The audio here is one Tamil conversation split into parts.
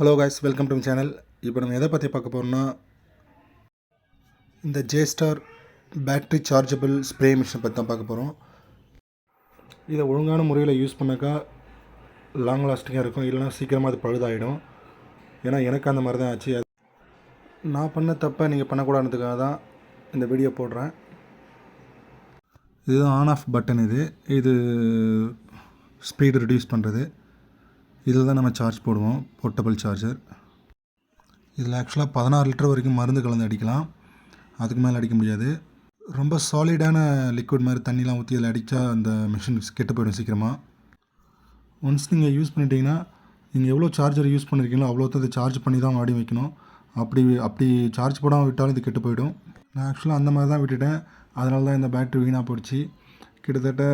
Hello guys welcome to channel இப்போ நம்ம எதை பற்றி பார்க்க போகிறோம்னா இந்த J star battery chargeable spray மிஷினை பற்றி தான் பார்க்க போகிறோம் இதை ஒழுங்கான முறையில் யூஸ் பண்ணாக்கா லாங் லாஸ்டிங்காக இருக்கும். இல்லைனா சீக்கிரமாக அது பழுதாயிடும். ஏன்னா எனக்கு அந்த மாதிரி தான் ஆச்சு. அது நான் பண்ண தப்பை நீங்கள் பண்ணக்கூடாதுக்காக தான் இந்த வீடியோ போடுறேன். இதுதான் ஆன் ஆஃப் பட்டன் இது. இது ஸ்பீடு ரிடியூஸ் பண்ணுறது இதில் தான் நம்ம சார்ஜ் போடுவோம் போர்ட்டபிள் சார்ஜர் இதில் ஆக்சுவலாக பதினாறு லிட்டர் வரைக்கும் மருந்து கலந்து அடிக்கலாம். அதுக்கு மேலே அடிக்க முடியாது. ரொம்ப சாலிடான லிக்விட் மாதிரி தண்ணிலாம் ஊற்றி அதில் அடித்தா அந்த மிஷின் கெட்டு போயிடும் சீக்கிரமாக ஒன்ஸ் நீங்கள் யூஸ் பண்ணிட்டீங்கன்னா நீங்கள் எவ்வளோ சார்ஜர் யூஸ் பண்ணியிருக்கீங்களோ அவ்வளோ அதை சார்ஜ் பண்ணி தான் ஆடி வைக்கணும். அப்படி அப்படி சார்ஜ் போடாமல் விட்டாலும் இது கெட்டு போயிடும். நான் ஆக்சுவலாக அந்த மாதிரி தான் விட்டுட்டேன். அதனால தான் இந்த பேட்ரி வீணாக போயிடுச்சு கிட்டத்தட்ட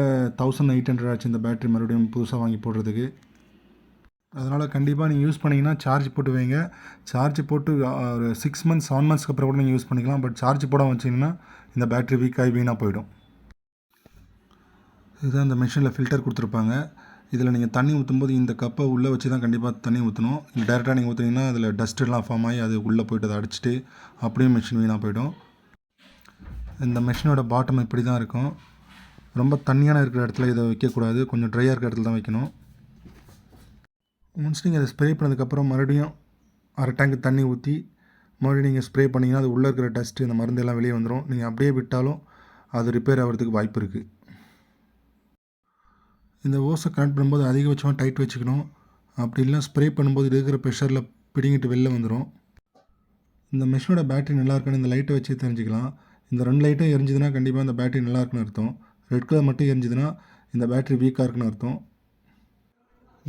தௌசண்ட் எயிட் ஹண்ட்ரட் ஆச்சு இந்த பேட்ரி மறுபடியும் புதுசாக வாங்கி போடுறதுக்கு. அதனால் கண்டிப்பாக நீங்கள் யூஸ் பண்ணிங்கன்னா சார்ஜ் போட்டு வைங்க. சார்ஜ் போட்டு ஒரு சிக்ஸ் மந்த்ஸ் செவன் மந்த்ஸ்க்கு அப்புறம் கூட நீங்கள் யூஸ் பண்ணிக்கலாம். பட் சார்ஜ் போட வச்சிங்கன்னா இந்த பேட்ரி வீக் ஆகி வீணாக போயிடும். இதுதான் இந்த மிஷினில் ஃபில்டர் கொடுத்துருப்பாங்க. இதில் நீங்கள் தண்ணி ஊற்றும்போது இந்த கப்பை உள்ளே வச்சு தான் கண்டிப்பாக தண்ணி ஊற்றணும் டேரெக்டாக நீங்கள் ஊற்றுனீங்கன்னா அதில் டஸ்ட்டெல்லாம் ஃபார்ம் ஆகி அது உள்ளே போயிட்டு அதை அடிச்சுட்டு அப்படியே மிஷின் வீணாக போயிடும். இந்த மிஷினோட பாட்டம் இப்படி தான் இருக்கும். ரொம்ப தண்ணியான இருக்கிற இடத்துல இதை வைக்கக்கூடாது. கொஞ்சம் ட்ரையாக இருக்கிற இடத்துல தான் வைக்கணும். ஒன்ஸ் நீங்கள் அதை ஸ்ப்ரே பண்ணதுக்கப்புறம் மறுபடியும் அரை டேங்க் தண்ணி ஊற்றி மறுபடியும் நீங்கள் ஸ்ப்ரே பண்ணிங்கன்னா அது உள்ளே இருக்கிற டஸ்ட்டு இந்த மருந்து எல்லாம் வெளியே வந்துடும் நீங்கள் அப்படியே விட்டாலும் அது ரிப்பேர் ஆகிறதுக்கு வாய்ப்பு இருக்குது இந்த ஓஸை கனெக்ட் பண்ணும்போது அதிகபட்சமாக டைட் வச்சுக்கணும். அப்படி இல்லை ஸ்ப்ரே பண்ணும்போது இருக்கிற ப்ரெஷரில் பிடிங்கிட்டு வெளில வந்துடும் இந்த மிஷினோட பேட்டரி நல்லா இருக்குன்னு இந்த லைட்டை வச்சு தெரிஞ்சுக்கலாம். இந்த ரெண்டு லைட்டும் எரிஞ்சுதுன்னா கண்டிப்பாக இந்த பேட்டரி நல்லா இருக்குன்னு அர்த்தம். ரெட் கலர் மட்டும் எரிஞ்சுதுன்னா இந்த பேட்டரி வீக்காக இருக்குன்னு அர்த்தம்.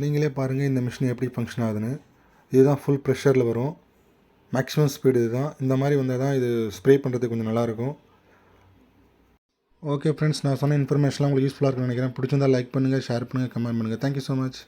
நீங்களே பாருங்கள் இந்த மிஷின் எப்படி ஃபங்க்ஷன் ஆகுதுன்னு. இதுதான் ஃபுல் ப்ரெஷரில் வரும். மேக்ஸிமம் ஸ்பீடு இதுதான். இந்த மாதிரி வந்தால் தான் இது ஸ்ப்ரே பண்ணுறதுக்கு கொஞ்சம் நல்லாயிருக்கும் ஓகே ஃப்ரெண்ட்ஸ் நான் சொன்ன இன்ஃபர்மேஷன்லாம் உங்களுக்கு யூஸ்ஃபுல்லாக இருக்குன்னு நினைக்கிறேன். பிடிச்சிருந்தா லைக் பண்ணுங்கள் ஷேர் பண்ணுங்கள் கமெண்ட் பண்ணுங்கள் தேங்க்யூ ஸோ மச்